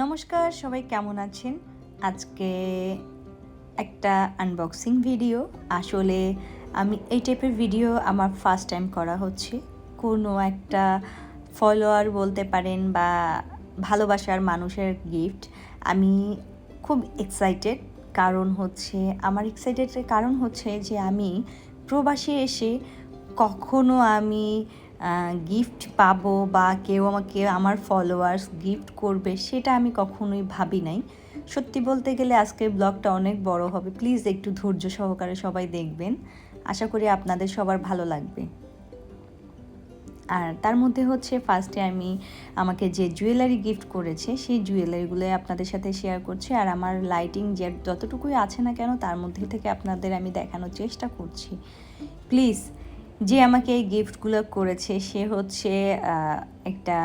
নমস্কার, সবাই কেমন আছেন? আজকে একটা আনবক্সিং ভিডিও আসলে আমি এই টাইপের ভিডিও আমার ফার্স্ট টাইম করা হচ্ছে। কোনো একটা ফলোয়ার বলতে পারেন বা ভালোবাসার মানুষের গিফট আমি খুব এক্সাইটেড কারণ হচ্ছে, আমার এক্সাইটেডের কারণ হচ্ছে যে আমি প্রবাসী এসে কখনো আমি গিফট পাবো বা কেউ আমাকে আমার ফলোয়ার্স গিফট করবে, সেটা আমি কখনোই ভাবি নাই। সত্যি বলতে গেলে আজকের ব্লগটা অনেক বড় হবে। প্লিজ একটু ধৈর্য সহকারে সবাই দেখবেন। আশা করি আপনাদের সবার ভালো লাগবে। আর তার মধ্যে হচ্ছে ফার্স্টে আমি আমাকে যে জুয়েলারি গিফট করেছে, সেই জুয়েলারিগুলো আপনাদের সাথে শেয়ার করছি। আর আমার লাইটিং যে যতটুকুই আছে না কেন, তার মধ্যে থেকে আপনাদের আমি দেখানোর চেষ্টা করছি। প্লিজ যে আমাকে এই গিফটগুলো করেছে, সে হচ্ছে একটা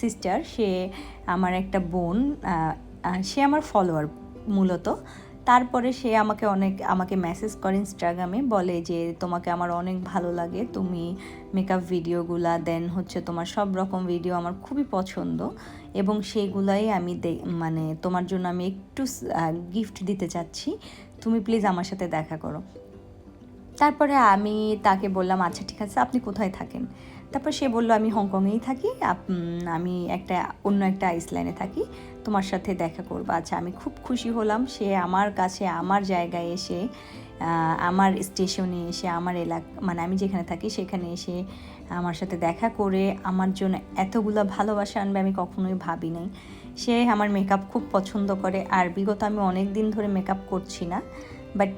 সিস্টার সে আমার একটা বোন সে আমার ফলোয়ার মূলত। তারপরে সে আমাকে অনেক, আমাকে মেসেজ করে ইনস্টাগ্রামে বলে যে তোমাকে আমার অনেক ভালো লাগে, তুমি মেকআপ ভিডিওগুলা দেন হচ্ছে তোমার সব রকম ভিডিও আমার খুবই পছন্দ। এবং সেগুলাই আমি মানে তোমার জন্য আমি একটু গিফট দিতে চাচ্ছি। তুমি প্লিজ আমার সাথে দেখা করো। তারপরে আমি তাকে বললাম আচ্ছা ঠিক আছে, আপনি কোথায় থাকেন? তারপর সে বলল, আমি হংকংয়েই থাকি আমি একটা, অন্য একটা আইসল্যান্ডে থাকি, তোমার সাথে দেখা করব। আচ্ছা আমি খুব খুশি হলাম, সে আমার কাছে, আমার জায়গায় এসে আমার স্টেশনে এসে, আমার এলাকা মানে আমি যেখানে থাকি, সেখানে এসে আমার সাথে দেখা করে, আমার জন্য এতগুলো ভালোবাসা আনবে আমি কখনোই ভাবি নাই। সে আমার মেকআপ খুব পছন্দ করে, আর বিগত আমি অনেক দিন ধরে মেকআপ করছি না। বাট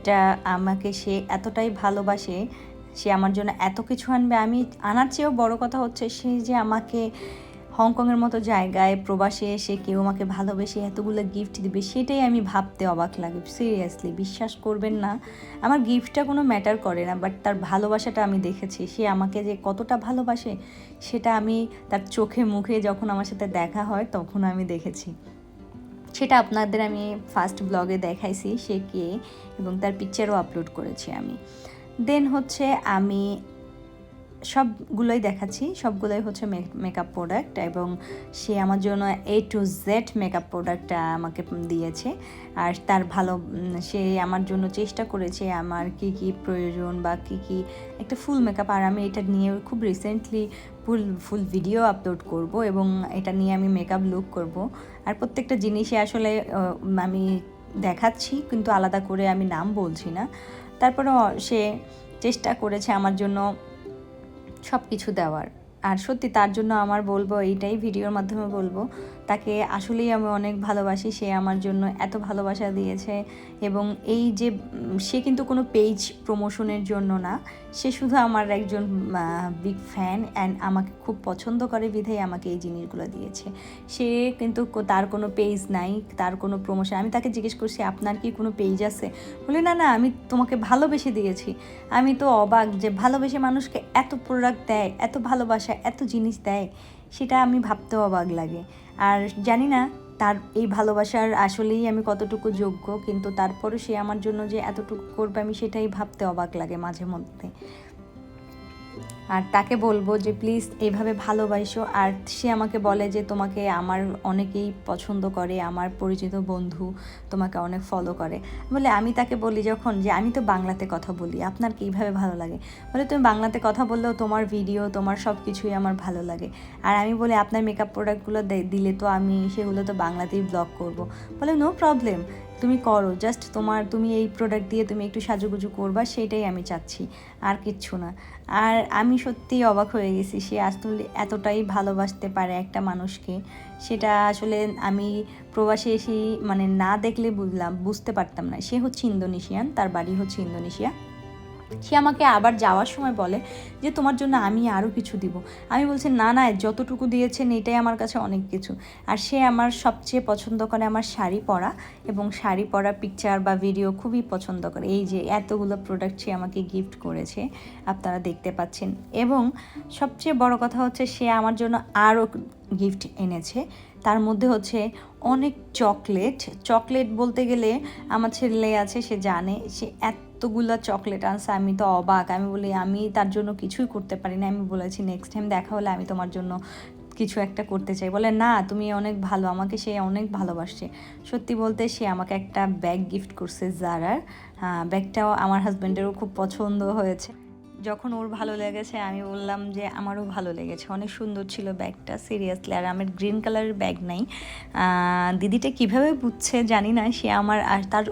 আমাকে সে এতটাই ভালোবাসে, সে আমার জন্য এত কিছু আনবে। আমি, আনার চেয়েও বড় কথা হচ্ছে সে যে আমাকে হংকংয়ের মতো জায়গায় প্রবাসে এসে কেউ আমাকে ভালোবেসে এতগুলো গিফট দিবে, সেটাই আমি ভাবতে অবাক লাগে। সিরিয়াসলি বিশ্বাস করবেন না, আমার গিফটটা কোনো ম্যাটার করে না বাট তার ভালোবাসাটা আমি দেখেছি। সে আমাকে যে কতটা ভালোবাসে, সেটা আমি তার চোখে মুখে যখন আমার সাথে দেখা হয়, তখন আমি দেখেছি। সেটা আপনাদের আমি ফার্স্ট ব্লগে দেখাইছি, সে কে এবং তার পিকচারও আপলোড করেছি আমি। দেন হচ্ছে আমি সবগুলোই দেখাচ্ছি, সবগুলোই হচ্ছে মেকআপ প্রোডাক্ট এবং সে আমার জন্য এ টু জেড মেকআপ প্রোডাক্টটা আমাকে দিয়েছে। আর তার ভালো সে আমার জন্য চেষ্টা করেছে আমার কি কি প্রয়োজন বা কি কি একটা ফুল মেকআপ আর আমি এটা নিয়ে খুব recently full full video upload করব এবং এটা নিয়ে আমি মেকআপ লুক করব। আর প্রত্যেকটা জিনিসে আসলে আমি দেখাচ্ছি, কিন্তু আলাদা করে আমি নাম বলছি না। তারপরে সে চেষ্টা করেছে আমার জন্য সব কিছু দেওয়ার। আর সত্যি তার জন্য আমার বলব, এইটাই ভিডিওর মাধ্যমে বলব তাকে আসলেই আমি অনেক ভালোবাসি, সে আমার জন্য এত ভালোবাসা দিয়েছে এবং এই যে সে কিন্তু কোনো পেজ প্রমোশনের জন্য না। সে শুধু আমার একজন বিগ ফ্যান অ্যান্ড আমাকে খুব পছন্দ করে বিধেই আমাকে এই জিনিসগুলো দিয়েছে। সে কিন্তু তার কোনো পেজ নাই, তার কোনো প্রমোশন আমি তাকে জিজ্ঞেস করছি, আপনার কি কোনো পেজ আছে? বলে, না না, আমি তোমাকে ভালোবেসে দিয়েছি। আমি তো অবাক যে ভালোবেসে মানুষকে এত প্রোডাক্ট দেয়, এত ভালোবাসা, এত জিনিস দেয়। সেটা আমি ভাবতেও অবাক লাগে। আর জানি না, তার এই ভালোবাসার আসলেই আমি কতটুকু যোগ্য, কিন্তু তারপরে সে আমার জন্য যে এতটুকু করবে আমি সেটাই ভাবতে অবাক লাগে মাঝে মধ্যে। আর তাকে বলব যে, প্লিজ এইভাবে ভালোবাসো। আর সে আমাকে বলে যে, তোমাকে আমার অনেকেই পছন্দ করে, আমার পরিচিত বন্ধু তোমাকে অনেক ফলো করে। বলে, আমি তাকে বলি যখন যে, আমি তো বাংলাতে কথা বলি, আপনার কীভাবে ভালো লাগে? বলে, তুমি বাংলাতে কথা বললেও তোমার ভিডিও তোমার সব কিছুই আমার ভালো লাগে। আর আমি বলি, আপনার মেকআপ প্রোডাক্টগুলো দিলে তো আমি সেগুলো তো বাংলাতেই ব্লগ করব। বলে নো প্রবলেম তুমি করো জাস্ট তোমার তুমি এই প্রোডাক্ট দিয়ে তুমি একটু সাজুগুজু করবা, সেটাই আমি চাচ্ছি, আর কিচ্ছু না। আর আমি সত্যিই অবাক হয়ে গেছি সে আসলে এতটাই ভালোবাসতে পারে একটা মানুষকে, সেটা আসলে আমি প্রবাসে এসেই মানে না দেখলে বুঝলাম, বুঝতে পারতাম না। সে হচ্ছে ইন্দোনেশিয়ান, তার বাড়ি হচ্ছে ইন্দোনেশিয়া। সে আমাকে আবার যাওয়ার সময় বলে যে, তোমার জন্য আমি আরও কিছু দিব। আমি বলছি, না না, যতটুকু দিয়েছেন, এটাই আমার কাছে অনেক কিছু। আর সে আমার সবচেয়ে পছন্দ করে আমার শাড়ি পরা এবং শাড়ি পরা পিকচার বা ভিডিও খুবই পছন্দ করে। এই যে, এতগুলো প্রোডাক্ট সে আমাকে গিফট করেছে, আপনারা দেখতে পাচ্ছেন। এবং সবচেয়ে বড় কথা হচ্ছে, সে আমার জন্য আরও গিফট এনেছে। তার মধ্যে হচ্ছে অনেক চকলেট চকলেট বলতে গেলে আমার ছেলে আছে, সে জানে, সে এত এতগুলো চকলেট আনছে, আমি তো অবাক। আমি বলি, আমি তার জন্য কিছুই করতে পারি না আমি বলেছি নেক্সট টাইম দেখা হলে আমি তোমার জন্য কিছু একটা করতে চাই। বলে, না, তুমি অনেক ভালো, আমাকে সে অনেক ভালোবাসছে। সত্যি বলতে, সে আমাকে একটা ব্যাগ গিফট করছে জারার ব্যাগটাও আমার হাজব্যান্ডেরও খুব পছন্দ হয়েছে। যখন ওর ভালো লেগেছে, আমি বললাম যে আমারও ভালো লেগেছে। অনেক সুন্দর ছিল ব্যাগটা সিরিয়াসলি আর আমার গ্রিন কালারের ব্যাগ নাই। দিদিটা কীভাবে বুঝছে জানি না, সে আমার আর তার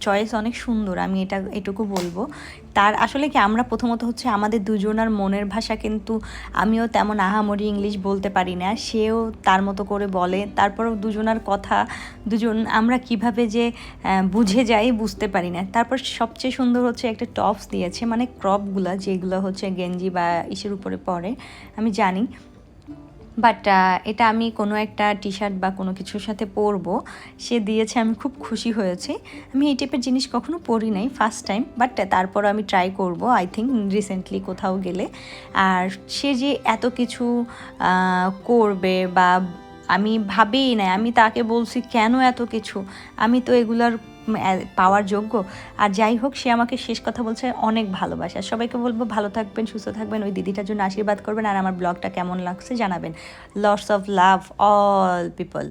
চয়েস অনেক সুন্দর, আমি এটা, এটুকু বলব। তার আসলে কি আমরা প্রথমত হচ্ছে আমাদের দুজনার মনের ভাষা কিন্তু আমিও তেমন আহামরি ইংলিশ বলতে পারি না। সেও তার মতো করে বলে। তারপরও দুজনার কথা, দুজন আমরা কীভাবে যে বুঝে যাই বুঝতে পারি না। তারপর সবচেয়ে সুন্দর হচ্ছে একটা টপস দিয়েছে মানে ক্রপগুলা যেগুলো হচ্ছে গেঞ্জি বা ইসের উপরে পড়ে আমি জানি। বাট এটা আমি কোনো একটা টি শার্ট বা কোনো কিছুর সাথে পরবো। সে দিয়েছে, আমি খুব খুশি হয়েছি। আমি এই টাইপের জিনিস কখনো পরি নাই ফার্স্ট টাইম বাট তারপর আমি ট্রাই করব আই থিঙ্ক রিসেন্টলি কোথাও গেলে। আর সে যে এত কিছু করবে বা আমি ভাবেই না আমি তাকে বলছি, কেন এত কিছু? আমি তো এগুলার পাওয়ার যোগ্য। আর যাই হোক, সে আমাকে শেষ কথা বলছে, অনেক ভালোবাসা। সবাইকে বলব, ভালো থাকবেন, সুস্থ থাকবেন, ওই দিদিটার জন্য আশীর্বাদ করবেন, আর আমার ব্লগটা কেমন লাগছে জানাবেন। Lots of love all people